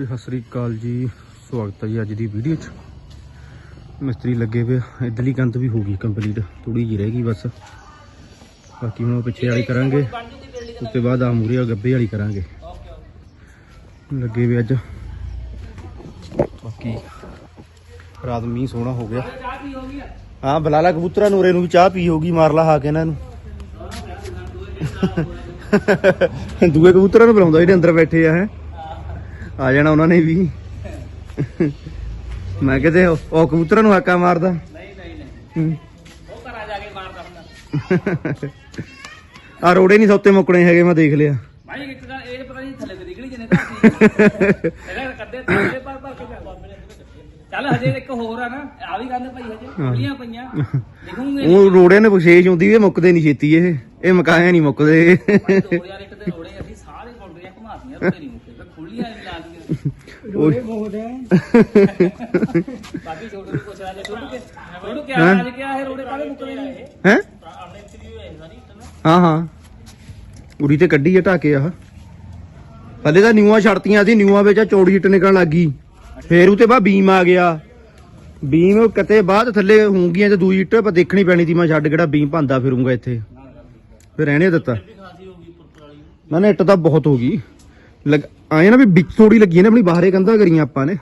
ਸਤਿ ਸ੍ਰੀ ਅਕਾਲ ਜੀ। ਸਵਾਗਤ ਹੈ ਜੀ ਅੱਜ ਦੀ ਵੀਡੀਓ 'ਚ। ਮਿਸਤਰੀ ਲੱਗੇ ਪਏ ਆ। ਕੰਧ ਵੀ ਹੋ ਗਈ ਕੰਪਲੀਟ ਥੋੜੀ ਜਿਹੀ ਰਹਿ ਗਈ ਬਸ। ਬਾਕੀ ਹੁਣ ਪਿੱਛੇ ਵਾਲੀ ਕਰਾਂਗੇ। ਉਸ ਤੋਂ ਬਾਅਦ ਆ ਮੂਰੇ ਗੱਬੇ ਵਾਲੀ ਕਰਾਂਗੇ। ਲੱਗੇ ਵੀ ਅੱਜ। ਬਾਕੀ ਰਾਤ ਮੀਂਹ ਸੋਹਣਾ ਹੋ ਗਿਆ। ਹਾਂ, ਬੁਲਾਲਾ ਕਬੂਤਰਾਂ ਨੂਰੇ ਨੂੰ ਵੀ ਚਾਹ ਪੀ ਹੋਗੀ ਮਾਰ ਲਾ ਹਾ ਕੇ ਇਹਨਾਂ ਨੂੰ। ਦੂਏ ਕਬੂਤਰਾਂ ਨੂੰ ਬੁਲਾਉਂਦਾ ਜਿਹੜੇ ਅੰਦਰ ਬੈਠੇ ਆ, ਹੈ। ਆ ਜਾਣਾ ਉਹਨਾਂ ਨੇ ਵੀ। ਮੈਂ ਕਿਤੇ ਉਹ ਕਬੂਤਰਾਂ ਨੂੰ ਹਾਕਾ ਮਾਰਦਾ। ਨਹੀਂ ਨਹੀਂ ਨਹੀਂ। ਉਹ ਘਰਾਂ ਜਾ ਕੇ ਮਾਰਦਾ ਹੁੰਦਾ। ਆ ਰੋੜੇ ਨਹੀਂ ਸੌਤੇ ਮੁੱਕਣੇ ਹੈਗੇ ਮੈਂ ਦੇਖ ਲਿਆ। ਭਾਈ ਇੱਕ ਗੱਲ ਇਹ ਪਤਾ ਨਹੀਂ ਥੱਲੇ ਤੇ ਨਿਕਲੀ ਜਨੇ ਤਾਂ ਅਸੀਂ ਇਹਦਾ ਕੱਦੇ ਥੱਲੇ ਪਰ ਪਰ ਕੇ ਚੱਲ ਹਜੇ ਇੱਕ ਹੋਰ ਆ ਨਾ ਆ ਵੀ ਕਹਿੰਦੇ ਭਾਈ ਹਜੇ ਖੁੱਲੀਆਂ ਪਈਆਂ। ਲਿਖੂਗੇ ਉਹ ਰੋੜਿਆਂ ਨੇ ਵਿਸ਼ੇਸ਼ ਹੁੰਦੀ ਵੀ ਇਹ ਮੁੱਕਦੇ ਨਹੀਂ ਛੇਤੀ ਇਹ। ਇਹ ਮਕਾਇਆ ਨਹੀਂ ਮੁੱਕਦੇ। ਦੋ ਹਜ਼ਾਰ ਇੱਕ ਦੇ ਰੋੜੇ ਅਸੀਂ ਸਾਰੇ ਘੁਮਾਤੀਆਂ ਰੋੜੇ ਨਹੀਂ ਮੁੱਕੇ ਤੇ ਖੁੱਲੀਆਂ ਵੀ ਲਾ ਦੀਆਂ ਰੋੜੇ ਬਾਕੀ ਛੋਟੂ ਨੂੰ ਪੁੱਛ ਲਾ ਜੇ ਛੋਟੂ ਕੇ ਛੋਟੂ ਕਿਆ ਅੱਜ ਕਿਆ ਹੈ? ਰੋੜੇ ਕਾਹਦੇ ਮੁੱਕਦੇ ਨੇ? ਹੈ? ਆਪਣੇ ਇੱਥੇ ਵੀ ਹੋਏ ਸਾਰੀ ਹਾਂ ਹਾਂ। ਉਰੀ ਤੇ ਕੱਢੀ ਆ ਢਾਕੇ ਆ ਹਲੇ ਤਾਂ ਨਿਊਆਂ ਛੜਤੀਆਂ ਸੀ ਨਿਊਆਂ ਵਿੱਚ ਚੌੜੀ ਇੱਟ ਨਿਕਲਣ ਲੱਗ ਗਈ। ਫੇਰ ਉਤੇ ਬਾਅਦ ਬੀਮ ਆ ਗਿਆ। ਬੀਮ ਕਿਤੇ ਬਾਅਦ ਥੱਲੇ ਹੋਊਗੀਆਂ ਤੇ ਦੂਜੀ ਇੱਟ ਪਰ ਦੇਖਣੀ ਪੈਣੀ ਸੀ ਮੈਂ ਛੱਡ ਕਿਹੜਾ ਬੀਮ ਭੰਦਾ ਫਿਰੂੰਗਾ ਇੱਥੇ। ਫਿਰ ਰਹਿਣੇ ਦਿੱਤਾ। ਨਾ ਨਾ ਇੱਟ ਤਾਂ ਬਹੁਤ ਹੋ ਗਈ। ਲੱਗ ਆਏ ਨਾ ਵੀ ਵਿੱਚ ਥੋੜੀ ਲੱਗੀ ਹੈ ਨਾ ਆਪਣੀ ਬਾਹਰੇ ਕੰਧਾਂ ਕਰੀਆਂ ਆਪਾਂ ਨੇ।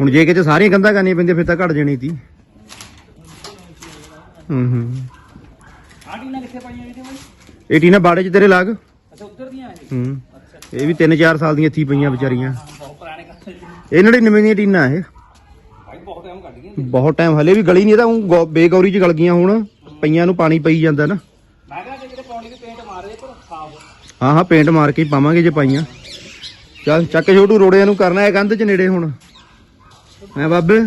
ਹੁਣ ਜੇ ਕਿਤੇ ਸਾਰੀਆਂ ਕੰਧਾਂ ਕਰਨੀਆਂ ਪੈਂਦੀਆਂ ਫਿਰ ਤਾਂ ਘਟ ਜਾਣੀ ਸੀ ਹੂੰ ਹੂੰ। ਆ ਟੀਨਾ ਕਿੱਥੇ ਪਾਈਆਂ ਇਹਦੇ ਭਾਈ ਇਹ ਟੀਨਾ ਬਾੜੇ 'ਚ ਤੇਰੇ ਲਾਗ। ਅੱਛਾ ਉੱਧਰ ਦੀਆਂ ਇਹ ਹੂੰ। ਇਹ ਵੀ 3-4 ਸਾਲ ਦੀਆਂ ਹੀ ਪਈਆਂ ਵਿਚਾਰੀਆਂ। ਬਹੁਤ ਪੁਰਾਣੇ ਕੱਥੇ ਇਹ ਨੜੇ ਨਵੇਂ ਦੀਆਂ ਟੀਨਾਂ ਇਹ। ਭਾਈ ਬਹੁਤ ਟਾਈਮ ਕੱਢ ਗਏ ਬਹੁਤ ਟਾਈਮ ਹਲੇ ਵੀ ਗਲੀ ਨਹੀਂ ਤਾਂ ਗੋ- ਬੇਗੌਰੀ 'ਚ ਗਲ ਗਈਆਂ ਹੁਣ। ਪਈਆਂ ਨੂੰ ਪਾਣੀ ਪਈ ਜਾਂਦਾ ਨਾ। ਮੈਂ ਕਿਹਾ ਕਿ ਜਿਹੜੇ ਪੌਣੀ ਦੇ ਪੇਂਟ ਮਾਰੇ ਪਰ ਸਾਫ਼। ਹਾਂ ਹਾਂ ਪੇਂਟ ਮਾਰ ਕੇ ਪਾਵਾਂਗੇ ਜੇ ਪਾਈਆਂ। ਚੱਲ ਚੱਕ ਛੋਟੂ ਰੋੜਿਆਂ ਨੂੰ ਕਰਨਾ ਹੈ ਕੰਧ 'ਚ ਨੇੜੇ ਹੁਣ। ਹੈ ਬਾਬੇ?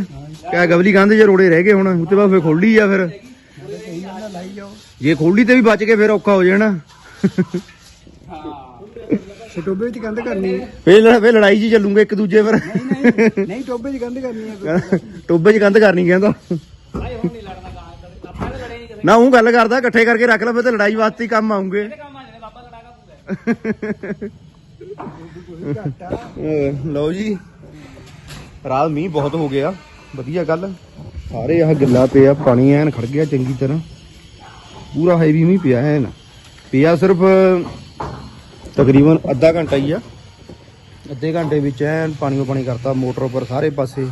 ਕਿਆ ਗਵਲੀ ਕੰਧ 'ਚ ਰੋੜੇ ਰਹਿ ਗਏ ਹੁਣ ਉੱਤੇ ਫੇਰ ਖੋਲੀ ਆ ਫਿਰ। ਜੇ ਖੋਲੀ ਤੇ ਵੀ ਬਚ ਕੇ ਫਿਰ ਔਖਾ ਹੋ ਜਾਣਾ। ਹਾਂ ਟੋਬੇ 'ਚ ਕੰਧ ਕਰਨੀ ਹੈ। ਫੇਰ ਫੇਰ ਲੜਾਈ 'ਚ ਚੱਲੂਗੇ ਇੱਕ ਦੂਜੇ ਪਰ। ਨਹੀਂ ਟੋਬੇ 'ਚ ਕੰਧ ਕਰਨੀ ਹੈ। ਟੋਬੇ 'ਚ ਕੰਧ ਕਰਨੀ ਕਹਿੰਦਾ। ਨੇ ਉਹ ਗੱਲ ਕਰਦਾ ਇਕੱਠੇ ਕਰਕੇ ਰੱਖ ਲੈ ਫਿਰ ਤੇ ਲੜਾਈ ਵਾਸਤੇ ਕੰਮ ਆਉਂਗੇ। ਲਓ ਜੀ। ਰਾਤ ਮੀਂਹ ਬਹੁਤ ਹੋ ਗਿਆ। ਵਧੀਆ ਗੱਲ। ਸਾਰੇ ਆਹ ਗਿੱਲਾ ਪਿਆ ਪਾਣੀ ਐਨ ਖੜ ਗਿਆ ਚੰਗੀ ਤਰ੍ਹਾਂ। ਪੂਰਾ ਹੈਵੀ ਮੀਂਹ ਪਿਆ ਐਨ। ਪਿਆ ਸਿਰਫ ਤਕਰੀਬਨ ਅੱਧਾ ਘੰਟਾ ਹੀ ਆ। ਅੱਧੇ ਘੰਟੇ ਵਿੱਚ ਐਨ ਪਾਣੀ ਪਾਣੀ ਕਰਤਾ, ਮੋਟਰ ਉੱਪਰ ਸਾਰੇ ਪਾਸੇ।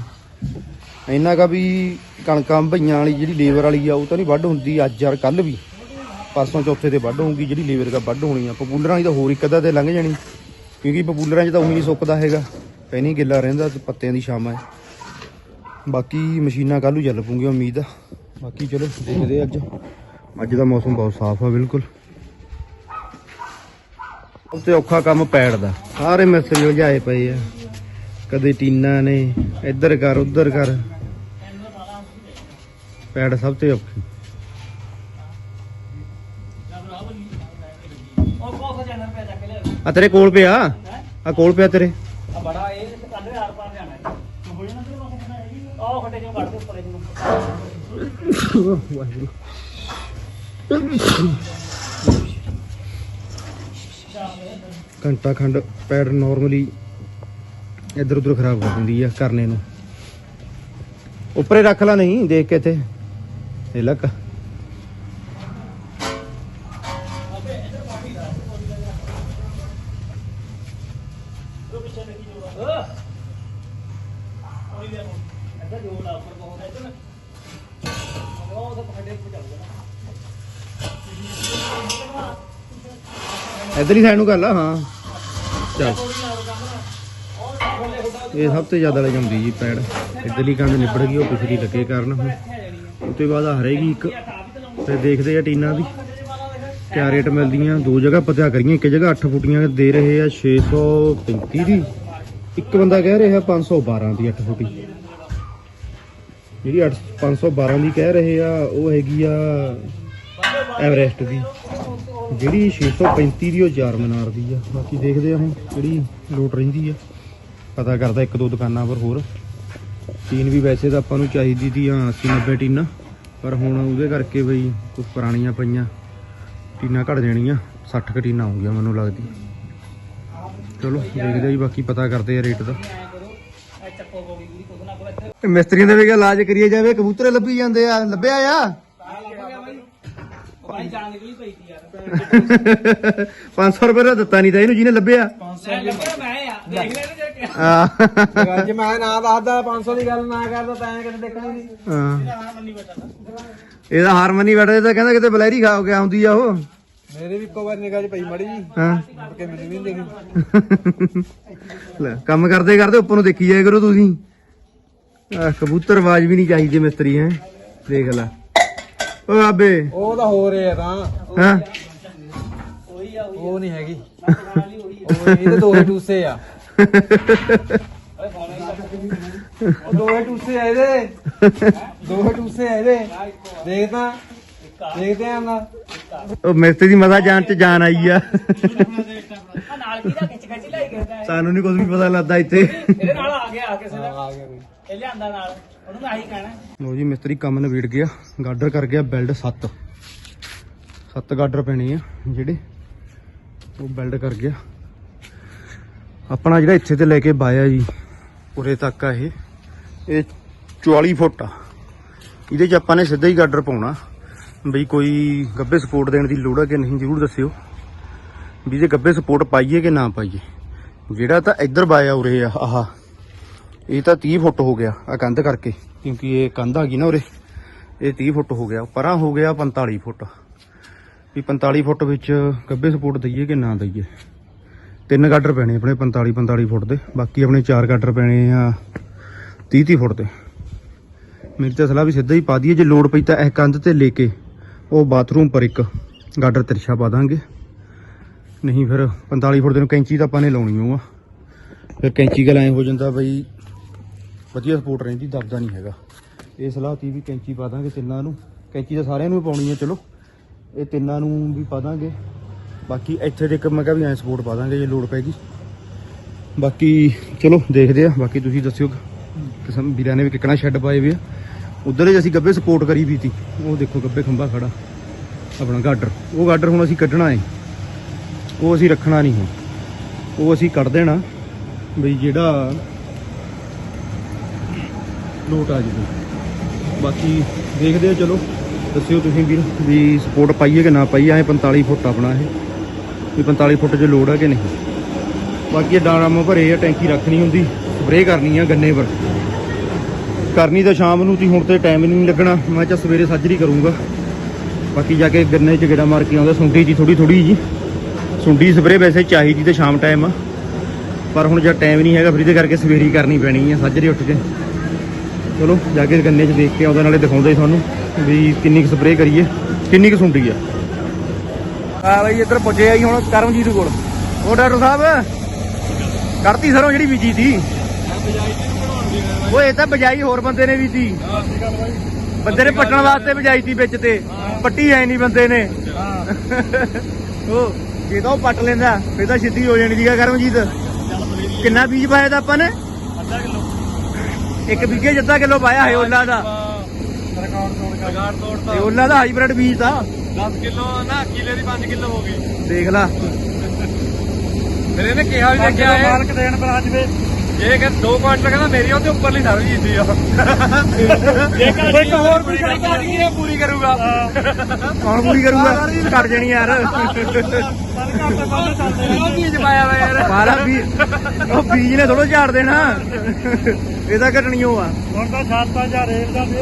ਇੰਨਾ ਕਾ ਵੀ ਕਣਕਾਂ ਭਈਆਂ ਵਾਲੀ ਜਿਹੜੀ ਲੇਬਰ ਵਾਲੀ ਆ, ਉਹ ਤਾਂ ਨਹੀਂ ਵੱਢ ਹੁੰਦੀ ਅੱਜ ਯਾਰ ਕੱਲ ਵੀ। ਪਰਸੋਂ ਚੌਥੇ ਤੇ ਵੱਢ ਹੋਊਗੀ, ਜਿਹੜੀ ਲੇਬਰ ਦਾ ਵੱਢ ਹੋਣੀ ਆ ਪਪੂਲਰਾਂ ਦੀ ਤਾਂ ਹੋਰ ਇੱਕ ਅੱਧਾ ਤੇ ਲੰਘ ਜਾਣੀ। ਕਿਉਂਕਿ ਪਪੂਲਰਾਂ 'ਚ ਤਾਂ ਉਹੀ ਸੁੱਕਦਾ ਹੈਗਾ। ਪੈਣੀ ਗਿੱਲਾ ਰਹਿੰਦਾ ਤੇ ਪੱਤਿਆਂ ਦੀ ਛਾਂ ਹੈ ਬਾਕੀ ਮਸ਼ੀਨਾਂ ਕੱਲੂ ਚੱਲ ਪੂਗੀਆਂ ਉਮੀਦ ਆ। ਬਾਕੀ ਚਲੋ, ਦੇਖਦੇ ਅੱਜ। ਅੱਜ ਦਾ ਮੌਸਮ ਬਹੁਤ ਸਾਫ਼ ਆ, ਬਿਲਕੁਲ। ਸਭ ਤੋਂ ਔਖਾ ਕੰਮ ਪੈੜ ਦਾ। ਸਾਰੇ ਮਿਸਤਰੀ ਉਲਝਾਏ ਪਏ ਆ। ਕਦੇ ਟੀਨਾ ਨੇ, ਇੱਧਰ ਕਰ, ਉੱਧਰ ਕਰ। ਪੈੜ ਸਭ ਤੋਂ ਔਖੀ। ਆ ਤੇਰੇ ਕੋਲ ਪਿਆ? ਆ ਕੋਲ ਪਿਆ ਤੇਰੇ? ਆ ਬੜਾ ਇਹ ਤੇ ਕੰਡੇ ਆਰ ਪਾਰ ਜਾਣਾ ਹੈ। ਹੋ ਜਾਣਾ ਤੇ ਪਾਸੇ ਆਹ ਖੱਡੇ ਜਿਹਾ ਕੱਢ ਦੇ ਉੱਪਰ ਇਹਨੂੰ। ਘੰਟਾ ਖੰਡ ਪੈੜ ਨਾਰਮਲੀ ਇੱਧਰ ਉੱਧਰ ਖਰਾਬ ਕਰ ਦਿੰਦੀ ਆ ਕਰਨੇ ਨੂੰ। ਉੱਪਰੇ ਰੱਖ ਲੈ ਨਹੀਂ ਦੇਖ ਕੇ ਇੱਥੇ। ਇਹ ਲੱਕ ਇੱਧਰ ਹੀ ਸਾਈਡ ਨੂੰ ਕਰ ਲਾ, ਹਾਂ। ਚੱਲ। ਇਹ ਸਭ ਤੋਂ ਜ਼ਿਆਦਾ ਲੈ ਜਾਂਦੀ ਜੀ ਪੈੜ। ਇੱਧਰਲੀ ਕੰਧ ਨਿਬੜ ਗਈ, ਉਹ ਪਿਛਲੀ ਲੱਗੇ ਕਾਰਨ। ਹੁਣ। ਉਸ ਤੋਂ ਬਾਅਦ ਆ ਹਰੇਗੀ ਇੱਕ। ਤੇ ਦੇਖਦੇ ਆ ਟੀਨਾ ਦੀ। ਕਿਆ ਰੇਟ ਮਿਲਦੀਆਂ? ਦੋ ਜਗ੍ਹਾ ਪਤਾ ਕਰੀਏ, ਇੱਕ ਜਗ੍ਹਾ 8 ਫੁੱਟੀਆਂ ਦੇ ਰਹੇ ਆ 635 ਦੀ। ਇੱਕ ਬੰਦਾ ਕਹਿ ਰਿਹਾ 512 ਦੀ 8 ਫੁੱਟੀ। ਜਿਹੜੀ 8 512 ਦੀ ਕਹਿ ਰਹੇ ਆ, ਉਹ ਹੈਗੀ ਆ ਐਵਰੈਸਟ ਦੀ। ਜਿਹੜੀ 635 ਦੀ ਉਹ ਚਾਰ ਮਨਾਰ ਦੀ ਆ। ਬਾਕੀ ਦੇਖਦੇ ਆ ਹੁਣ ਜਿਹੜੀ ਲੋਟ ਰਹਿੰਦੀ ਆ। ਪਤਾ ਕਰਦਾ ਇੱਕ ਦੋ ਦੁਕਾਨਾਂ ਪਰ ਹੋਰ। ਟੀਨ ਵੀ ਵੈਸੇ ਤਾਂ ਆਪਾਂ ਨੂੰ ਚਾਹੀਦੀ ਦੀ ਆ 80 90 ਟੀਨਾਂ। ਪਰ ਹੁਣ ਉਹਦੇ ਕਰਕੇ ਬਈ ਕੁਝ ਪੁਰਾਣੀਆਂ ਪਈਆਂ। ਟੀਨਾਂ ਘਟ ਜਾਣੀਆਂ 60 ਕੁ ਟੀਨਾਂ ਆਉਂਗੀਆਂ ਮੈਨੂੰ ਲੱਗਦੀ। ਚਲੋ ਦੇਖਦੇ ਆ ਜੀ ਬਾਕੀ ਪਤਾ ਕਰਦੇ ਆ ਰੇਟ ਦਾ। ਮਿਸਤਰੀਆਂ ਦੇ ਵੀ ਇਲਾਜ ਕਰੀਏ ਜਾਵੇ ਕਬੂਤਰ ਲੱਭੀ ਜਾਂਦੇ ਆ ਲੱਭਿਆ ਆ? ਤਾਂ ਲੱਗ ਗਿਆ ਬਾਈ ਉਹ ਬਾਈ ਜਾਣ ਨਿਕਲੀ ਪਈ ਸੀ ਯਾਰ। 500 ਰੁਪਏ ਦਾ ਦਿੱਤਾ ਨਹੀਂ ਤਾਂ ਇਹਨੂੰ ਜਿਹਨੇ ਲੱਭਿਆ। ਮੈਂ ਲੱਭਿਆ ਮੈਂ ਆ ਦੇਖ ਲੈ ਜੇ ਕਿਹਾ ਆ ਜੇ ਮੈਂ ਨਾ ਦੱਸਦਾ 500 ਦੀ ਗੱਲ ਨਾ ਕਰਦਾ ਤਾਂ ਐਂ ਕਿਤੇ ਦੇਖਣਾ ਹੀ ਨਹੀਂ। ਹਾਂ। ਹਾਂ ਮੰਨੀ ਬੈਠਾ ਇਹਦਾ ਹਾਰਮਨੀ ਬੈਠਦੇ ਤਾਂ ਕਹਿੰਦਾ ਕਿਤੇ ਬਲੈਰੀ ਖਾ ਕੇ ਆਉਂਦੀ ਆ ਉਹ। ਮੇਰੇ ਵੀ ਇੱਕੋ ਵਾਰ ਨਿਗਾਹ 'ਚ ਪਈ ਮੜੀ ਜੀ। ਹਾਂ। ਕੇ ਮੈਨੂੰ ਵੀ ਨੀ ਦੇਖੀ ਲੈ ਕੰਮ ਕਰਦੇ ਕਰਦੇ ਉੱਪਰ ਨੂੰ ਦੇਖੀ ਜਾਇਆ ਕਰੋ ਤੁਸੀਂ। ਆ ਕਬੂਤਰ ਆਵਾਜ਼ ਵੀ ਨਹੀਂ ਚਾਹੀਦੀ ਮਿਸਤਰੀ ਹੈ। ਦੇਖ ਲੈ। ਓ ਆਬੇ। ਉਹ ਤਾਂ ਹੋ ਰਿਹਾ ਤਾਂ। ਹਾਂ? ਉਹੀ ਆ ਉਹ ਨਹੀਂ ਹੈਗੀ। ਉਹੀ ਇਹਦੇ ਦੋਹੇ ਟੂਸੇ ਆ। ਓਏ ਫੋਨ ਹੀ ਉਹ ਦੋਹੇ ਟੂਸੇ ਆ ਇਹਦੇ। ਦੋਹੇ ਟੂਸੇ ਆ ਇਹਦੇ। ਦੇਖਦਾ ਦੇਖਦੇ ਆਂ ਨਾ ਉਹ ਮਿਸਤਰੀ ਦੀ ਮਜ਼ਾ ਜਾਨ ਚ ਜਾਨ ਆਈ ਆ। ਆ ਨਾਲ ਕਿਹਦਾ ਖਿੱਚ ਖਿੱਚ ਲਾਈ ਗਿਆ ਸਾਨੂੰ ਨਹੀਂ ਕੁਝ ਵੀ ਪਤਾ ਲੱਗਦਾ ਇੱਥੇ। ਇਹਦੇ ਨਾਲ ਆ ਗਿਆ ਕਿਸੇ ਦਾ। ਆ ਗਿਆ ਇਹ ਲਿਆਂਦਾ ਨਾਲ। ਉਹਨੂੰ ਮੈਂ ਆਹੀ ਕਹਿਣਾ। ਲੋ ਜੀ ਮਿਸਤਰੀ ਕੰਮ ਨਵੇੜ ਗਿਆ। ਗਾਡਰ ਕਰ ਗਿਆ ਬਿਲਡ 7 7 ਗਾਡਰ ਪੈਣੇ ਆ ਜਿਹੜੇ ਉਹ ਬਿਲਡ ਕਰ ਗਿਆ। ਆਪਣਾ ਜਿਹੜਾ ਇੱਥੇ ਤੇ ਲੈ ਕੇ ਬਾਇਆ ਜੀ। ਉਰੇ ਤੱਕ ਆ ਇਹ। ਇਹ 44 ਫੁੱਟ ਆ। ਇਹਦੇ 'ਚ ਆਪਾਂ ਨੇ ਸਿੱਧਾ ਹੀ ਗਾਡਰ ਪਾਉਣਾ। ਬਈ ਕੋਈ ਗੱਬੇ ਸਪੋਰਟ ਦੇਣ ਦੀ ਲੋੜ ਹੈ ਕਿ ਨਹੀਂ, ਜ਼ਰੂਰ ਦੱਸਿਓ। ਵੀ ਜੇ ਗੱਬੇ ਸਪੋਰਟ ਪਾਈਏ ਕਿ ਨਾ ਪਾਈਏ। ਜਿਹੜਾ ਤਾਂ ਇੱਧਰ ਬਾਇਆ ਉਰੇ ਆ, ਆਹ। ਇਹ ਤਾਂ 30 ਫੁੱਟ ਹੋ ਗਿਆ ਆ ਕੰਧ ਕਰਕੇ, ਕਿਉਂਕਿ ਇਹ ਕੰਧ ਆ ਗਈ ਨਾ ਉਰੇ। ਇਹ 30 ਫੁੱਟ ਹੋ ਗਿਆ, ਪਰਾਂ ਹੋ ਗਿਆ 45 ਫੁੱਟ। ਵੀ 45 ਫੁੱਟ ਵਿੱਚ ਗੱਬੇ ਸਪੋਰਟ ਦਈਏ ਕਿ ਨਾ ਦਈਏ? ਤਿੰਨ ਗਾਡਰ ਪੈਣੇ ਆਪਣੇ 45 45 ਫੁੱਟ ਦੇ। ਬਾਕੀ ਆਪਣੇ ਚਾਰ ਗਾਡਰ ਪੈਣੇ ਆ 30 30 ਫੁੱਟ ਦੇ। ਮੇਰੀ ਤਾਂ ਸਲਾਹ ਵੀ ਸਿੱਧਾ ਹੀ ਪਾ ਦਈਏ, ਜੇ ਲੋਡ ਪਈ ਤਾਂ ਇਹ ਕੰਧ ਤੇ ਲੈ ਕੇ ਉਹ ਬਾਥਰੂਮ ਪਰ ਇੱਕ ਗਾਡਰ ਤਿਰਛਾ ਪਾ ਦਾਂਗੇ। ਨਹੀਂ ਫਿਰ 45 ਫੁੱਟ ਦੇ ਨੂੰ ਕੈਂਚੀ ਤਾਂ ਆਪਾਂ ਨੇ ਲਾਉਣੀ ਓ ਆ। ਫਿਰ ਕੈਂਚੀ ਗਲ ਐ ਹੋ ਜਾਂਦਾ ਬਈ, ਵਧੀਆ ਸਪੋਰਟ ਰਹਿੰਦੀ, ਦਬਦਾ ਨਹੀਂ ਹੈਗਾ। ਇਹ ਸਲਾਹ ਤੀ ਵੀ ਕੈਂਚੀ ਪਾ ਦਾਂਗੇ ਤਿੰਨਾਂ ਨੂੰ। ਕੈਂਚੀ ਤਾਂ ਸਾਰਿਆਂ ਨੂੰ ਹੀ ਪਾਉਣੀ ਹੈ ਚਲੋ। ਇਹ ਤਿੰਨਾਂ ਨੂੰ ਵੀ ਪਾ ਦਾਂਗੇ। ਬਾਕੀ ਇੱਥੇ ਦੇ ਇੱਕ ਮੈਂ ਕਿਹਾ ਵੀ ਐ ਸਪੋਰਟ ਪਾ ਦਾਂਗੇ ਜੇ ਲੋੜ ਪੈਗੀ ਬਾਕੀ ਚਲੋ ਦੇਖਦੇ ਆ, ਬਾਕੀ ਤੁਸੀਂ ਦੱਸਿਓ ਕਿਸਮ ਵੀਰਾਂ ਨੇ ਵੀ ਕਿਕਣਾ ਸ਼ੈੱਡ ਪਾਏ ਵੀ ਆ। ਉਧਰ ਹੀ ਅਸੀਂ ਗੱਬੇ ਸਪੋਰਟ ਕਰੀ ਵੀ ਤੀ ਉਹ ਦੇਖੋ ਗੱਬੇ ਖੰਭਾ ਖੜਾ, ਆਪਣਾ ਗਾਡਰ ਉਹ ਗਾਡਰ ਹੁਣ ਅਸੀਂ ਕੱਢਣਾ ਹੈ ਉਹ ਅਸੀਂ ਰੱਖਣਾ ਨਹੀਂ ਹੁਣ। ਉਹ ਅਸੀਂ ਕੱਢ ਦੇਣਾ। ਬਈ ਜਿਹੜਾ ਲੋਟ ਆ ਜਵੇ। ਬਾਕੀ ਦੇਖਦੇ ਆ, ਚਲੋ। ਦੱਸਿਓ ਤੁਸੀਂ ਵੀਰ ਵੀ ਸਪੋਰਟ ਪਾਈਏ ਕਿ ਨਾ ਪਾਈਏ, ਐ 45 ਫੁੱਟ ਆਪਣਾ ਇਹ। ਵੀ 45 ਫੁੱਟ 'ਚ ਲੋਡ ਹੈ ਕਿ ਨਹੀਂ? ਬਾਕੀ ਇਹ ਡਾਰਾਮ ਭਰੇ ਆ, ਟੈਂਕੀ ਰੱਖਣੀ ਹੁੰਦੀ, ਸਪਰੇਅ ਕਰਨੀ ਆ ਗੰਨੇ ਪਰ। ਕਰਨੀ ਤਾਂ ਸ਼ਾਮ ਨੂੰ ਤੀ ਹੁਣ ਤੇ ਟਾਈਮ ਨਹੀਂ ਲੱਗਣਾ, ਮੈਂ ਚਾ ਸਵੇਰੇ ਸਾਜਰੀ ਕਰੂੰਗਾ। ਬਾਕੀ ਜਾ ਕੇ ਗੰਨੇ 'ਚ ਗੇੜਾ ਮਾਰ ਕੇ ਆਉਂਦਾ, ਸੁੰਡੀ ਜੀ ਥੋੜੀ ਥੋੜੀ ਜੀ। ਸੁੰਡੀ, ਸਪਰੇਅ ਵੈਸੇ ਚਾਹੀਦੀ ਤੇ ਸ਼ਾਮ ਟਾਈਮ ਆ। ਪਰ ਹੁਣ ਜਦ ਟਾਈਮ ਨਹੀਂ ਹੈਗਾ, ਫਿਰ ਇਹਦੇ ਕਰਕੇ ਸਵੇਰੀ ਕਰਨੀ ਪੈਣੀ ਆ, ਸਾਜਰੇ ਉੱਠ ਕੇ। ਚਲੋ, ਜਾ ਕੇ ਗੰਨੇ 'ਚ ਦੇਖ ਕੇ ਆਉਂਦੇ, ਨਾਲੇ ਦਿਖਾਉਂਦੇ ਤੁਹਾਨੂੰ ਵੀ ਕਿੰਨੀ ਕੁ ਸਪਰੇਅ ਕਰੀਏ। ਕਿੰਨੀ ਕੁ ਸੁੰਡੀ ਆ? ਆ ਬਈ ਇੱਧਰ ਪੁੱਜੇ ਆਈ ਹੁਣ ਕਰਮਜੀਤ ਕੋਲ। ਉਹ ਡਾਕਟਰ ਸਾਹਿਬ? ਕਰਤੀ ਸਰੋਂ ਜਿਹੜੀ ਬੀਜੀ ਸੀ। ਓਏ ਇਹ ਤਾਂ ਬਜਾਈ ਹੋਰ ਬੰਦੇ ਨੇ ਵੀ ਸੀ। ਬੰਦੇ ਨੇ ਪੱਟਣ ਵਾਸਤੇ ਬਜਾਈ ਸੀ ਵਿੱਚ ਤੇ। ਪੱਟੀ ਐ ਨਹੀਂ ਬੰਦੇ ਨੇ। ਉਹ ਜੇ ਤਾਂ ਉਹ ਪੱਟ ਲੈਂਦਾ ਫੇਰ ਤਾਂ ਸਿੱਧੀ ਹੋ ਜਾਣੀ ਸੀਗਾ ਕਰਮਜੀਤ। ਕਿੰਨਾ ਬੀਜ ਪਾਇਆ ਤਾਂ ਆਪਾਂ ਨੇ? ਅੱਧਾ ਕਿਲੋ ਇੱਕ ਬੀਗੇ ਜੱਦਾ ਕਿਲੋ ਪਾਇਆ ਹੈ ਓਲਾ ਦਾ। ਰਿਕਾਰਡ ਤੋੜ ਰਿਕਾਰਡ ਤੋੜਤਾ ਤੇ ਓਲਾ ਦਾ ਹਾਈਬ੍ਰਿਡ ਬੀਜ ਤਾਂ। 10 ਕਿਲੋ ਨਾ ਕਿਲੇ ਦੀ 5 ਕਿਲੋ ਹੋ ਗਈ। ਦੇਖ ਲਾ। ਫਿਰ ਇਹਨੇ ਕਿਹਾ ਵੀ ਦੇਖਿਆ ਇਹ। ਮਾਲਕ ਦੇਣ ਪਰ ਅੱਜ ਵੇ ਇਹ ਕਿ 2 ਕੁਆਂਟਲ ਕਹਿੰਦਾ ਮੇਰੀ ਉਹਦੇ ਉੱਪਰਲੀ ਸਰਵ ਜੀਤੀ ਆ। ਇੱਕ ਹੋਰ ਵੀ ਕੱਢ ਗਈ ਇਹ ਪੂਰੀ ਕਰੂਗਾ। ਕੌਣ ਪੂਰੀ ਕਰੂਗਾ। ਘਟ ਜਾਣੀ ਯਾਰ। ਉਹ ਬੀਜ ਪਾਇਆ ਵਾ ਯਾਰ। ਮਾਰਾ ਵੀ ਉਹ ਬੀਜ ਨੇ ਥੋੜਾ ਝਾੜ ਦੇਣਾ। ਇਹਦਾ ਘਟਣੀ ਉਹ ਆ। ਹੁਣ ਤਾਂ 7000 ਰੇਲ ਦਾ ਦੇ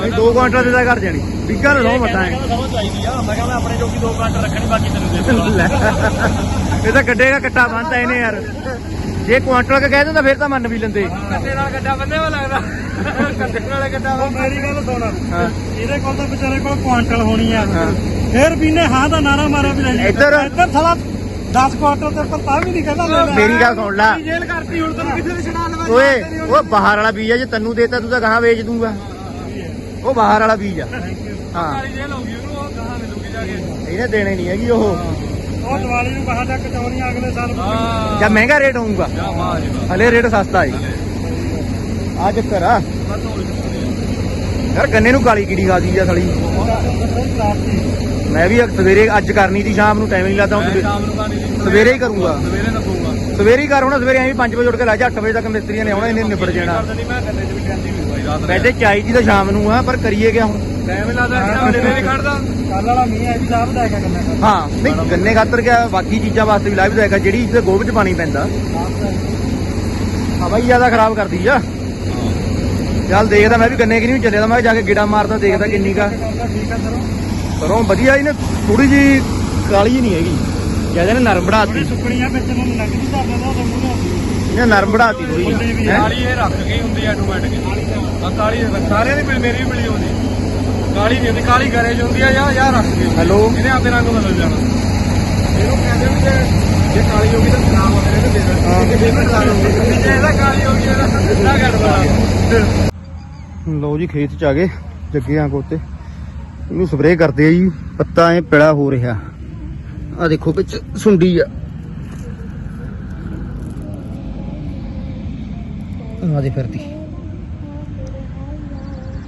ਨਹੀਂ 2 ਕੁਆਂਟਲ ਦੇ ਦਾ ਘਟ ਜਾਣੀ। ਬਿੱਗਾ ਨਾ ਮੱਟਾ ਹੈ। ਸਮਝ ਚਾਹੀਦੀ ਆ। ਮੈਂ ਕਹਿੰਦਾ ਆਪਣੇ ਜੋਗੀ 2 ਕੁਆਂਟਲ ਰੱਖਣੀ ਬਾਕੀ ਤੈਨੂੰ ਦੇ ਲੈ। ਇਹ ਤਾਂ ਕੱਢੇਗਾ ਕੱਟਾ ਬੰਨਤਾ ਇਹਨੇ ਯਾਰ। ਜੇ ਕੁਆਂਟਲ ਕ ਕਹਿ ਦਿੰਦਾ ਫਿਰ ਤਾਂ ਮੰਨ ਵੀ ਲੈਂਦੇ। ਕੱਟੇ ਨਾਲ ਗੱਡਾ ਬੰਦੇ ਵਾ ਲੱਗਦਾ। ਕੱਟੇ ਨਾਲ ਗੱਡਾ ਉਹ ਮੇਰੀ ਗੱਲ ਸੁਣ। ਹਾਂ। ਇਹਦੇ ਕੋਲ ਤਾਂ ਵਿਚਾਰੇ ਕੋਲ ਕੁਆਂਟਲ ਹੋਣੀ ਆ। ਫੇਰ ਵੀ ਨੇ ਹਾਂ ਦਾ ਨਾਰਾ ਮਾਰਿਆ ਵੀ ਲੈ ਲਈ ਇੱਧਰ? 10 ਕੁਆਂਟਲ ਤੇ ਪਰ ਤਾਂ ਵੀ ਨਹੀਂ ਕਹਿੰਦਾ ਲੈ ਮੇਰੀ ਗੱਲ ਸੁਣ ਲੈ। ਜੇਲ੍ਹ ਕਰਤੀ ਹੁਣ ਤੈਨੂੰ ਕਿੱਥੇ ਛਡਾ ਲਵਾਂ ਓਏ ਉਹ ਬਾਹਰ ਵਾਲਾ ਬੀਜ ਆ ਜੇ ਤੈਨੂੰ ਦੇਤਾ ਤੂੰ ਤਾਂ ਕਹਾਂ ਵੇਚ ਦੂੰਗਾ। ਉਹ ਬਾਹਰ ਵਾਲਾ ਬੀਜ ਆ। ਹਾਂ। ਕਾਲੀ ਜੇਲ ਹੋਊਗੀ ਉਹਨੂੰ ਉਹ ਗਾਹਾਂ ਮਿਲੂਗੀ ਜਾ ਕੇ ਇਹਨੇ ਦੇਣੇ ਨਹੀਂ ਹੈਗੀ ਉਹ। ਉਹ ਦੀਵਾਲੀ ਨੂੰ ਕਹਾ ਜਾ ਕਚੌਰੀਆਂ ਅਗਲੇ ਸਾਲ ਜਾਂ ਮਹਿੰਗਾ ਰੇਟ ਹੋਊਗਾ। ਹਲੇ ਰੇਟ ਸਸਤਾ ਹੈ। ਆ ਚੱਕਰ ਆ। ਯਾਰ ਗੰਨੇ ਨੂੰ ਕਾਲੀ ਕੀੜੀ ਖਾ ਗਈ ਆ ਸਾਲੀ। ਮੈਂ ਵੀ ਸਵੇਰੇ ਅੱਜ ਕਰਨੀ ਸੀ ਸ਼ਾਮ ਨੂੰ ਟਾਈਮ ਨਹੀਂ ਲੱਗਦਾ। ਹੁਣ ਮੈਂ ਸ਼ਾਮ ਨੂੰ ਕਹਾਣੀ ਸਵੇਰੇ ਹੀ ਕਰੂੰਗਾ। ਸਵੇਰੇ ਦੱਸੂਗਾ ਸਵੇਰੇ ਹੀ ਕਰ ਹੋਣਾ ਸਵੇਰੇ ਐਵੇਂ 5 ਵਜੇ ਉੱਠ ਕੇ ਲੈ ਜਾ 8 ਵਜੇ ਤੱਕ ਮਿਸਤਰੀਆਂ ਨੇ ਆਉਣਾ ਇਹਨੇ ਨਿਬੜ ਜਾਣਾ। ਨਹੀਂ ਮੈਂ ਗੰਨੇ 'ਚ ਵੀ ਟੈਂਦੀ ਵੀ ਭਾਈ ਰਾਤ ਵੈਸੇ ਚਾਹੀਦੀ ਤਾਂ ਸ਼ਾਮ ਨੂੰ ਆ ਪਰ ਕਰੀਏ ਕਿਆ ਹੁਣ? ਟਾਈਮ ਲੱਗਦਾ ਖੜਦਾ। ਕੱਲ ਵਾਲਾ ਮੀਂਹ ਐ ਵੀ ਸਾਹਿਬ ਦਾ ਹੈਗਾ ਗੰਨਾ ਦਾ ਹਾਂ ਨਹੀਂ ਗੰਨੇ ਖਾਤਰ ਕਿਆ ਬਾਕੀ ਚੀਜ਼ਾਂ ਵਾਸਤੇ ਵੀ ਲਾਭਦਾਇਕ ਆ ਜਿਹੜੀ ਇਸੇ ਗੋਭ 'ਚ ਪਾਣੀ ਪੈਂਦਾ। ਹਵਾ ਹੀ ਜ਼ਿਆਦਾ ਖਰਾਬ ਕਰਦੀ ਆ। ਚੱਲ ਦੇਖਦਾ ਮੈਂ ਵੀ ਗੰਨੇ ਕਿ ਨਹੀਂ ਚੱਲਿਆ ਤਾਂ ਮੈਂ ਜਾ ਕੇ ਗੇੜਾ ਮਾਰਦਾ ਦੇਖਦਾ ਕਿੰਨੀ ਕਾ ਠੀਕ ਆ ਸਰੋਂ ਸਰੋਂ ਵਧੀਆ ਇਹਨੇ ਥੋੜੀ ਜੀ ਕਾਲੀ ਨਹੀਂ ਹੈਗੀ। ਕਹਿੰਦੇ ਨੇ ਨਰਮ ਬਣਾਤੀ ਸੁੱਕਣੀਆਂ ਵਿੱਚ ਨੂੰ ਲੱਗ ਨਹੀਂ ਸਕਦਾ ਤਾਂ ਉਹਨੂੰ ਇਹਨੇ ਨਰਮ ਬਣਾਤੀ ਥੋੜੀ? ਕਾਲੀ ਇਹ ਰੱਖ ਗਈ ਹੁੰਦੀ ਆਟੋਮੈਟਿਕ ਆ ਕਾਲੀ ਸਾਰਿਆਂ ਦੀ ਮੇਰੀ ਵੀ ਮਿਲੀ ਹੁੰਦੀ ਕਾਲੀ ਨਹੀਂ ਹੁੰਦੀ ਕਾਲੀ ਗਰੇ ਚ ਹੁੰਦੀ ਆ ਜਾਂ ਜਾਂ ਰੱਖ ਗਈ ਹੈਲੋ? ਇਹਨੇ ਆਪੇ ਰੰਗ ਬਦਲ ਜਾਣਾ। ਇਹਨੂੰ ਕਹਿੰਦੇ ਵੀ ਜੇ- ਜੇ ਕਾਲੀ ਹੋ ਗਈ ਤਾਂ ਹੋ ਜਾਣਾ ਇਹਨੂੰ ਦੇ ਦੇਣਾ। ਜੇ ਪੇਮੈਂਟ ਲਾ ਲਓ ਜੇ ਇਹਦਾ ਕਾਲੀ ਹੋ ਗਈ ਇਹਦਾ ਸਿੱਧਾ ਦੇਣਾ ਲਓ ਜੀ ਖੇਤ ਚ ਆ ਗਏ। ਜੱਗਿਆਂ ਕੋਤੇ ਇਹਨੂੰ ਸਪਰੇਅ ਕਰਦੇ ਆ ਜੀ। ਪੱਤਾ ਐ ਪਿਲਾ ਹੋ ਰਿਹਾ। ਆ ਦੇਖੋ ਵਿੱਚ ਸੁੰਡੀ ਆ। ਆ ਦੇ ਫਿਰਦੀ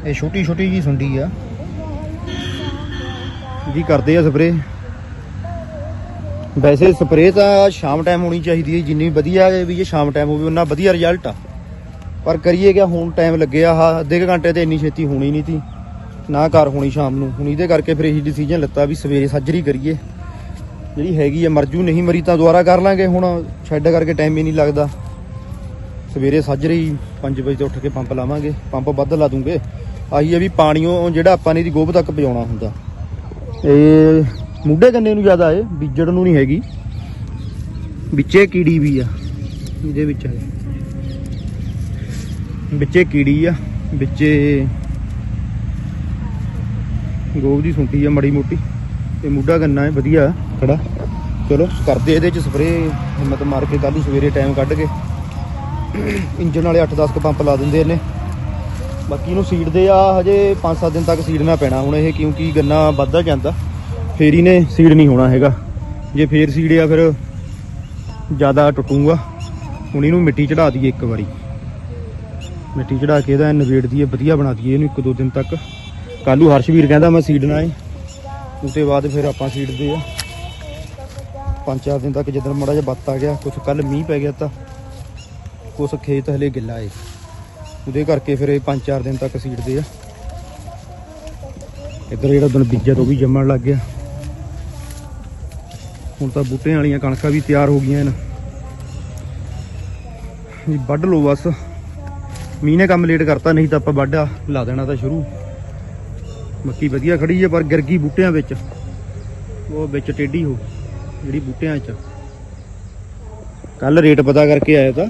ਇਹ ਛੋਟੀ ਛੋਟੀ ਜੀ ਸੁੰਡੀ ਆ। ਜੀ ਕਰਦੇ ਆ ਸਪਰੇਅ। ਵੈਸੇ ਸਪਰੇਅ ਤਾਂ ਸ਼ਾਮ ਟਾਈਮ ਹੋਣੀ ਚਾਹੀਦੀ ਹੈ, ਜਿੰਨੀ ਵਧੀਆ ਵੀ ਜੇ ਸ਼ਾਮ ਟਾਈਮ ਹੋਵੇ ਉਹਨਾਂ ਵਧੀਆ ਰਿਜ਼ਲਟ ਆ। ਪਰ ਕਰੀਏ ਕਿ ਹੁਣ ਟਾਈਮ ਲੱਗਿਆ ਆ ਅੱਧੇ ਕੁ ਘੰਟੇ ਤੇ ਇੰਨੀ ਛੇਤੀ ਹੋਣੀ ਨਹੀਂ ਸੀ ਨਾ ਕਰ ਹੋਣੀ ਸ਼ਾਮ ਨੂੰ। ਹੁਣ ਇਹਦੇ ਕਰਕੇ ਫਿਰ ਇਹੀ ਡਿਸੀਜਨ ਲਿੱਤਾ ਵੀ ਸਵੇਰੇ ਸੱਜਰੀ ਕਰੀਏ। ਜਿਹੜੀ ਹੈਗੀ ਆ, ਮਰਜੂ ਨਹੀਂ ਮਰੀ ਤਾਂ ਦੁਬਾਰਾ ਕਰ ਲਾਂਗੇ। ਹੁਣ ਛੱਡ ਕਰਕੇ ਟਾਈਮ ਹੀ ਨਹੀਂ ਲੱਗਦਾ। ਸਵੇਰੇ ਸੱਜਰੀ 5 ਵਜੇ ਤੋਂ ਉੱਠ ਕੇ ਪੰਪ ਲਾਵਾਂਗੇ। ਪੰਪ ਵੱਧ ਲਾ ਦੂੰਗੇ। ਆਹੀ ਆ ਵੀ ਪਾਣੀਓ ਜਿਹੜਾ ਆਪਾਂ ਨੇ ਦੀ ਗੋਭ ਤੱਕ ਪਜਾਉਣਾ ਹੁੰਦਾ। ਇਹ ਮੁੱਢੇ ਗੰਨੇ ਨੂੰ ਜ਼ਿਆਦਾ ਏ ਬੀਜੜ ਨੂੰ ਨਹੀਂ ਹੈਗੀ। ਵਿੱਚੇ ਕੀੜੀ ਵੀ ਆ। ਇਹਦੇ ਵਿੱਚ ਹੈ ਵਿੱਚੇ ਕੀੜੀ ਆ, ਵਿੱਚੇ ਗੋਭ ਦੀ ਸੁੰਟੀ ਆ, ਮੜੀ ਮੋਟੀ। ਤੇ ਮੁੱਢਾ ਗੰਨਾ ਹੈ, ਵਧੀਆ। ਖੜਾ। ਚਲੋ, ਕਰਦੇ ਇਹਦੇ ਚ ਸਪਰੇ ਹਿੰਮਤ ਮਾਰ ਕੇ ਕੱਲ ਨੂੰ ਸਵੇਰੇ ਟਾਈਮ ਕੱਢ ਕੇ। ਇੰਜਨ ਵਾਲੇ 8-10 ਕ ਪੰਪ ਲਾ ਦਿੰਦੇ ਇਹਨੇ। ਬਾਕੀ ਇਹਨੂੰ ਸੀਡਦੇ ਆ, ਹਜੇ 5-7 ਦਿਨ ਤੱਕ ਸੀਡਣਾ ਪੈਣਾ। ਹੁਣ ਇਹ ਕਿਉਂਕਿ ਗੰਨਾ ਵੱਧਦਾ ਜਾਂਦਾ, ਫੇਰ ਇਹਨੇ ਸੀਡ ਨਹੀਂ ਹੋਣਾ ਹੈਗਾ। ਜੇ ਫੇਰ ਆ, ਫਿਰ ਜ਼ਿਆਦਾ ਟੁੱਟੂਗਾ। ਹੁਣ ਇਹਨੂੰ ਮਿੱਟੀ ਚੜਾ ਦਈਏ ਇੱਕ ਵਾਰੀ। ਮਿੱਟੀ ਚੜਾ ਕੇ ਇਹਦਾ ਨਵੇੜ ਦਈਏ, ਵਧੀਆ ਬਣਾ ਦਈਏ ਇਹਨੂੰ ਇੱਕ ਦੋ ਦਿਨ ਤੱਕ। ਕੱਲੂ ਹਰਸ਼ਵੀਰ ਕਹਿੰਦਾ ਮੈਂ ਸੀਡਣਾ ਏ ਉਸਤੇ ਬਾਅਦ ਫਿਰ ਆਪਾਂ ਸੀਡਦੇ ਆ। ਪੰਜ ਚਾਰ ਦਿਨ ਤੱਕ ਜਦੋਂ ਮੜਾ ਜਿਹਾ ਬੱਤ ਆ ਗਿਆ, ਕੁਛ ਕੱਲ ਮੀਂਹ ਪੈ ਗਿਆ ਤਾਂ ਕੁਛ ਖੇਤ ਹਲੇ ਗਿੱਲਾ ਏ। ਉਹਦੇ ਕਰਕੇ ਫਿਰ ਇਹ ਪੰਜ ਚਾਰ ਦਿਨ ਤੱਕ ਸੀਡਦੇ ਆ। ਇੱਧਰ ਜਿਹੜਾ ਦਿਨ ਬੀਜਿਆ ਤੋਂ ਵੀ ਜੰਮਣ ਲੱਗ ਗਿਆ। ਹੁਣ ਤਾਂ ਬੂਟਿਆਂ ਵਾਲੀਆਂ ਕਣਕਾਂ ਵੀ ਤਿਆਰ ਹੋ ਗਈਆਂ ਨੇ। ਜੀ ਵੱਢ ਲਓ ਬਸ। ਮੀਂਹ ਨੇ ਕੰਮ ਲੇਟ ਕਰਤਾ, ਨਹੀਂ ਤਾਂ ਆਪਾਂ ਵਾਢਾ ਲਾ ਦੇਣਾ ਤਾਂ ਸ਼ੁਰੂ। ਮੱਕੀ ਵਧੀਆ ਖੜੀ ਹੈ ਪਰ ਗਿਰਗੀ ਬੂਟਿਆਂ ਵਿੱਚ। ਉਹ ਵਿੱਚ ਟੇਢੀ ਹੋ। ਜਿਹੜੀ ਬੂਟਿਆਂ 'ਚ ਕੱਲ ਰੇਟ ਪਤਾ ਕਰਕੇ ਆਇਆ ਤਾਂ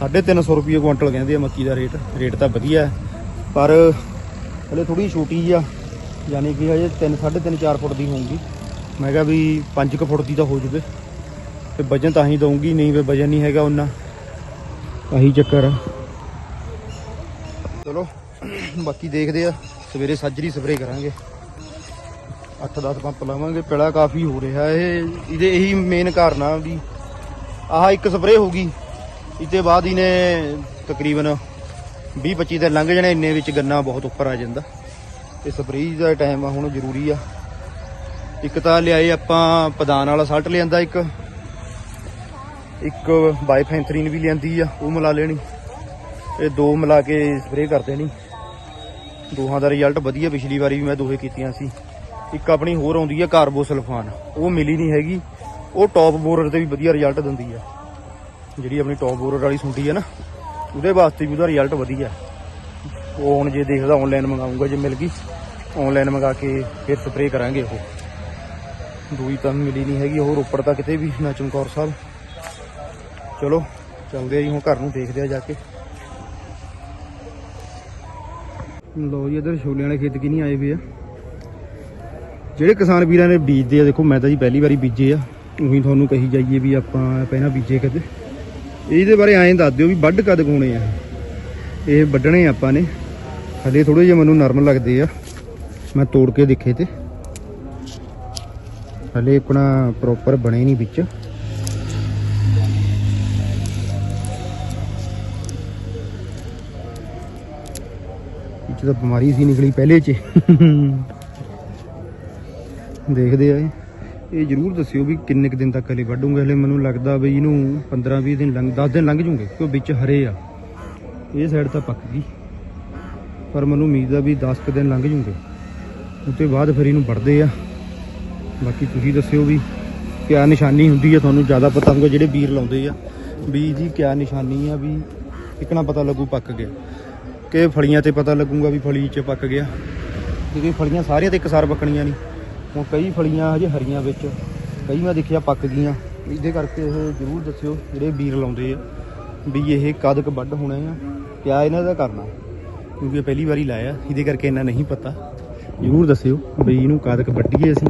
350 ਰੁਪਏ ਕੁਇੰਟਲ ਕਹਿੰਦੇ ਆ ਮੱਕੀ ਦਾ ਰੇਟ। ਰੇਟ ਤਾਂ ਵਧੀਆ ਪਰ ਹਲੇ ਥੋੜੀ ਛੋਟੀ ਆ, ਯਾਨੀ ਕਿ ਹਜੇ 3 3.5 4 ਫੁੱਟ ਦੀ ਹੋਊਗੀ। ਮੈਂ ਕਿਹਾ ਵੀ 5 ਕੁ ਫੁੱਟ ਦੀ ਤਾਂ ਹੋ ਜਵੇ। ਤੇ ਵਜਨ ਤਾਂ ਹੀ ਦਊਂਗੀ, ਨਹੀਂ ਵੇ ਵਜਨ ਨਹੀਂ ਹੈਗਾ ਉਹਨਾਂ। ਆਹੀ ਚੱਕਰ ਆ। ਚਲੋ, ਬਾਕੀ ਦੇਖਦੇ ਆ, ਸਵੇਰੇ ਸੱਜਰੀ ਸਪਰੇ ਕਰਾਂਗੇ। 8-10 ਪੰਪ ਲਾਵਾਂਗੇ, ਪਿਲਾ ਕਾਫੀ ਹੋ ਰਿਹਾ ਇਹ। ਇਹਦੇ ਇਹੀ ਮੇਨ ਕਾਰਨ ਆ ਵੀ ਆਹ ਇੱਕ ਸਪਰੇ ਹੋਗੀ ਇਤੇ ਬਾਅਦ ਇਹਨੇ ਤਕਰੀਬਨ 20-25 ਦਿਨ ਲੰਘ ਜਾਣੇ, ਇੰਨੇ ਵਿੱਚ ਗੰਨਾ ਬਹੁਤ ਉੱਪਰ ਆ ਜਾਂਦਾ। ਤੇ ਸਪਰੇਅ ਦਾ ਟਾਈਮ ਆ, ਹੁਣ ਜ਼ਰੂਰੀ ਆ। ਇੱਕ ਤਾਂ ਲਿਆਏ ਆਪਾਂ ਪਦਾਨ ਵਾਲਾ ਸਲਟ ਲਿਆਂਦਾ ਇੱਕ। ਇੱਕ ਬਾਈਫੈਂਥਰੀਨ ਵੀ ਲਿਆਂਦੀ ਆ, ਉਹ ਮਿਲਾ ਲੈਣੀ। ਇਹ ਦੋ ਮਿਲਾ ਕੇ ਸਪਰੇਅ ਕਰ ਦੇਣੀ। ਦੋਹਾਂ ਦਾ ਰਿਜ਼ਲਟ ਵਧੀਆ, ਪਿਛਲੀ ਵਾਰੀ ਵੀ ਮੈਂ ਦੋਹੇ ਕੀਤੀਆਂ ਸੀ। ਇੱਕ ਆਪਣੀ ਹੋਰ ਆਉਂਦੀ ਆ ਕਾਰਬੋਸਲਫਾਨ ਉਹ ਮਿਲੀ ਨਹੀਂ ਹੈਗੀ। ਉਹ ਟੌਪ ਬੋਰਰ ਤੇ ਵੀ ਵਧੀਆ ਰਿਜ਼ਲਟ ਦਿੰਦੀ ਹੈ ਜਿਹੜੀ ਆਪਣੀ ਟੌਪ ਬੋਰਰ ਵਾਲੀ ਸੁੰਡੀ ਹੈ ਨਾ, ਉਹਦੇ ਵਾਸਤੇ ਵੀ ਉਹਦਾ ਰਿਜ਼ਲਟ ਵਧੀਆ। ਉਹ ਹੁਣ ਜੇ ਦੇਖਦਾ ਆਨਲਾਈਨ ਮੰਗਾਉਂਗਾ ਜੇ ਮਿਲ ਗਈ ਆਨਲਾਈਨ ਮੰਗਾ ਕੇ ਫਿਰ ਸਪਰੇਅ ਕਰਾਂਗੇ ਉਹ। ਦੂਈ ਤਾਂ ਮਿਲੀ ਨਹੀਂ ਹੈਗੀ, ਹੋਰ ਉੱਪਰ ਤਾਂ ਕਿਤੇ ਵੀ ਨਾ ਚਮਕੌਰ ਸਾਹਿਬ। ਚਲੋ, ਚੱਲਦੇ ਆ ਜੀ, ਹੁਣ ਘਰ ਨੂੰ ਦੇਖਦੇ ਆ ਜਾ ਕੇ। ਲੋ ਜੀ, ਇਧਰ ਛੋਲਿਆਂ ਵਾਲੇ ਖੇਤ ਕੀ ਨਹੀਂ ਆਏ ਵੀ ਆ। ਜਿਹੜੇ ਕਿਸਾਨ ਵੀਰਾਂ ਨੇ ਬੀਜਦੇ ਆ, ਦੇਖੋ ਮੈਂ ਤਾਂ ਜੀ ਪਹਿਲੀ ਵਾਰੀ ਬੀਜੇ ਆ। ਉਹੀ ਤੁਹਾਨੂੰ ਕਹੀ ਜਾਈਏ ਵੀ ਆਪਾਂ ਪਹਿਲਾਂ ਬੀਜੇ ਕਦੇ। ਇਹਦੇ ਬਾਰੇ ਐਂ ਦੱਸ ਦਿਓ ਵੀ ਵੱਢ ਕਦ ਗਾਉਣੇ ਆ। ਇਹ ਵੱਢਣੇ ਆਪਾਂ ਨੇ। ਹਲੇ ਥੋੜੇ ਜਿਹਾ ਮੈਨੂੰ ਨਰਮ ਲੱਗਦੇ ਆ। ਮੈਂ ਤੋੜ ਕੇ ਦੇਖੇ ਤੇ। ਹਲੇ ਆਪਣਾ ਪ੍ਰੋਪਰ ਬਣੇ ਨਹੀਂ ਵਿੱਚ। ਵਿੱਚ ਤਾਂ ਬਿਮਾਰੀ ਸੀ ਨਿਕਲੀ ਪਹਿਲੇ ਚ। ਦੇਖਦੇ ਆ ਇਹ। ਜਰੂਰ ਦੱਸਿਓ ਵੀ ਕਿੰਨੇ ਕੁ ਦਿਨ ਤੱਕ ਹਲੇ ਵੱਢੂਗੇ, ਹਲੇ ਮੈਨੂੰ ਲੱਗਦਾ ਵੀ ਇਹਨੂੰ 15 20 ਦਿਨ ਲੰਘ 10 ਦਿਨ ਲੰਘ ਜੂਗੇ ਕਿਉਂ ਵਿੱਚ ਹਰੇ ਆ। ਇਹ ਸਾਈਡ ਤਾਂ ਪੱਕ ਗਈ। ਪਰ ਮੈਨੂੰ ਉਮੀਦ ਆ ਵੀ 10 ਕੁ ਦਿਨ ਲੰਘ ਜੂਗੇ ਉਤੇ ਬਾਅਦ ਫਿਰ ਇਹਨੂੰ ਵੱਢਦੇ ਆ। ਬਾਕੀ ਤੁਸੀਂ ਦੱਸਿਓ ਵੀ ਕਿਆ ਨਿਸ਼ਾਨੀ ਹੁੰਦੀ ਆ, ਤੁਹਾਨੂੰ ਜ਼ਿਆਦਾ ਪਤਾ ਹੋਊਗਾ ਜਿਹੜੇ ਵੀਰ ਲਾਉਂਦੇ ਆ। ਵੀ ਜੀ ਕਿਆ ਨਿਸ਼ਾਨੀ ਆ ਵੀ ਇਕਣਾ ਪਤਾ ਲੱਗੂ ਪੱਕ ਗਿਆ। ਕਿ ਫਲੀਆਂ ਤੇ ਪਤਾ ਲੱਗੂਗਾ ਵੀ ਫਲੀ 'ਚ ਪੱਕ ਗਿਆ। ਕਿਉਂਕਿ ਫਲੀਆਂ ਸਾਰੀਆਂ ਤੇ ਇੱਕਸਾਰ ਪੱਕਣੀਆਂ ਨਹੀਂ ਹੁਣ ਕਈ ਫਲੀਆਂ ਹਜੇ ਹਰੀਆਂ ਵਿੱਚ, ਕਈ ਮੈਂ ਦੇਖਿਆ ਪੱਕ ਗਈਆਂ। ਇਹਦੇ ਕਰਕੇ ਇਹ ਜ਼ਰੂਰ ਦੱਸਿਓ ਜਿਹੜੇ ਵੀਰ ਲਾਉਂਦੇ ਆ ਵੀ ਇਹ ਕਦ ਕ ਵੱਢ ਹੋਣੇ ਆ, ਕਿਆ ਇਹਨਾਂ ਦਾ ਕਰਨਾ? ਕਿਉਂਕਿ ਇਹ ਪਹਿਲੀ ਵਾਰੀ ਲਾਇਆ, ਇਹਦੇ ਕਰਕੇ ਇਹਨਾਂ ਨਹੀਂ ਪਤਾ। ਜ਼ਰੂਰ ਦੱਸਿਓ ਵੀ ਇਹਨੂੰ ਕਦ ਕ ਵੱਢੀਏ ਅਸੀਂ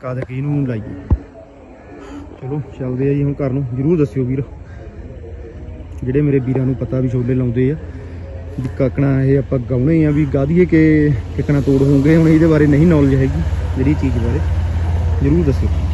ਕਦ ਕ ਇਹਨੂੰ ਲਾਈਏ। ਚਲੋ, ਚੱਲਦੇ ਆ ਜੀ ਹੁਣ ਘਰ ਨੂੰ। ਜ਼ਰੂਰ ਦੱਸਿਓ ਵੀਰ। ਜਿਹੜੇ ਮੇਰੇ ਵੀਰਾਂ ਨੂੰ ਪਤਾ ਵੀ ਛੋਲੇ ਲਾਉਂਦੇ ਆ, ਵੀ ਕਾਕਣਾ ਇਹ ਆਪਾਂ ਗਾਉਣੇ ਆ, ਵੀ ਗਾਦੀਏ ਕਿ ਕਿਕਣਾ ਤੋੜ ਹੋਣਗੇ, ਹੁਣ ਇਹਦੇ ਬਾਰੇ ਨਹੀਂ ਨੌਲੇਜ ਹੈਗੀ। ਜਿਹੜੀ ਚੀਜ਼ ਬਾਰੇ ਜ਼ਰੂਰ ਦੱਸਿਓ